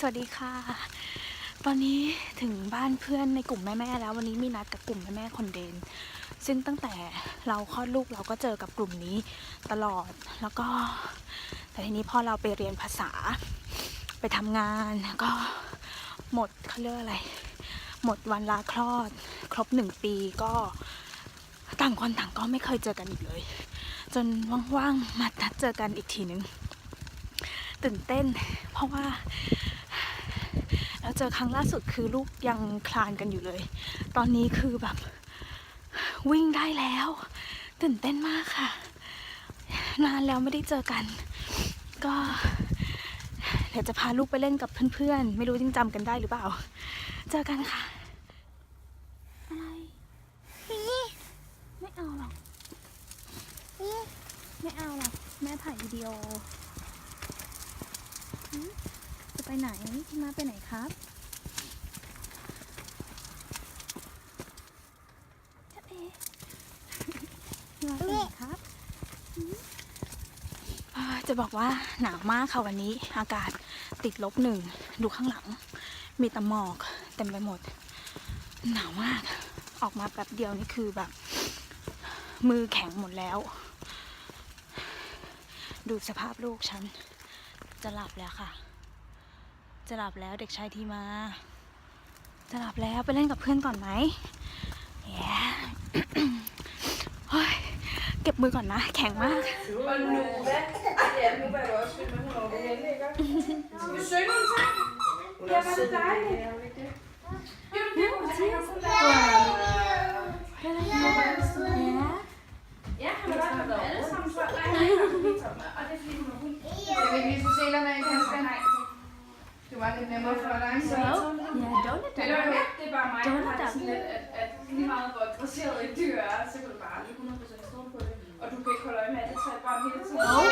สวัสดีค่ะ ตอนนี้ถึงบ้านเพื่อนในกลุ่มแม่ๆแล้ว วันนี้มีนัดกับกลุ่มแม่ๆคนเดน ซึ่งตั้งแต่เราคลอดลูกเราก็เจอกับกลุ่มนี้ตลอดแล้วก็ แต่ทีนี้พอเราไปเรียนภาษาไปทำงานก็หมดเขาเรียกอะไร หมดวันลาคลอด ครบหนึ่งปีก็ต่างคนต่างก็ไม่เคยเจอกันอีกเลย จนว่างๆมานัดเจอกันอีกทีหนึ่งตื่นเต้น เพราะว่า แล้วเจอครั้งล่าสุดคือลูกยังคลานกันอยู่เลย ตอนนี้คือแบบวิ่งได้แล้ว ตื่นเต้นมากค่ะ นานแล้วไม่ได้เจอกัน ก็เดี๋ยวจะพาลูกไปเล่นกับเพื่อนๆ ไม่รู้ยังจำกันได้หรือเปล่า เจอกันค่ะ อะไรไม่เอาหรอกไม่เอาหรอก แม่ถ่ายวิดีโอ ไปไหนพี่มาไปไหนครับจะเอ๋มาไปไหนครับจะบอกว่าหนาวมากค่ะวันนี้ อากาศติดลบหนึ่ง ดูข้างหลัง มีแต่หมอกเต็มไปหมด หนาวมาก ออกมาแป๊บเดียวนี่คือแบบ มือแข็งหมดแล้ว ดูสภาพลูกฉันจะหลับแล้วค่ะ จะหลับแล้วเด็กชายทีมา จะหลับแล้วไปเล่นกับเพื่อนก่อนไหมแย่เฮ้ยเก็บมือก่อนนะ แข็งมาก Og Nova, ja, Nova er jo også fedt, men hun er over henne, ikke? Skal vi synge en sang? Ja, var det dejligt? Jo, det kunne han have fundet. Ja, han har været med alle sammen før. Nej, han har været med Thomas, og det er fordi, hun er hund. Jeg vil lige så se dig med en kasse. Det var lidt nemmere for dig. Så. Ja, don't Det er, bare, det er bare mig, der har det sådan lidt, at, at lige meget hvor interesseret et dyr er, så kan du bare aldrig 100% stole på det. Og du kan ikke holde øje med, at det tager bare hele tiden. Oh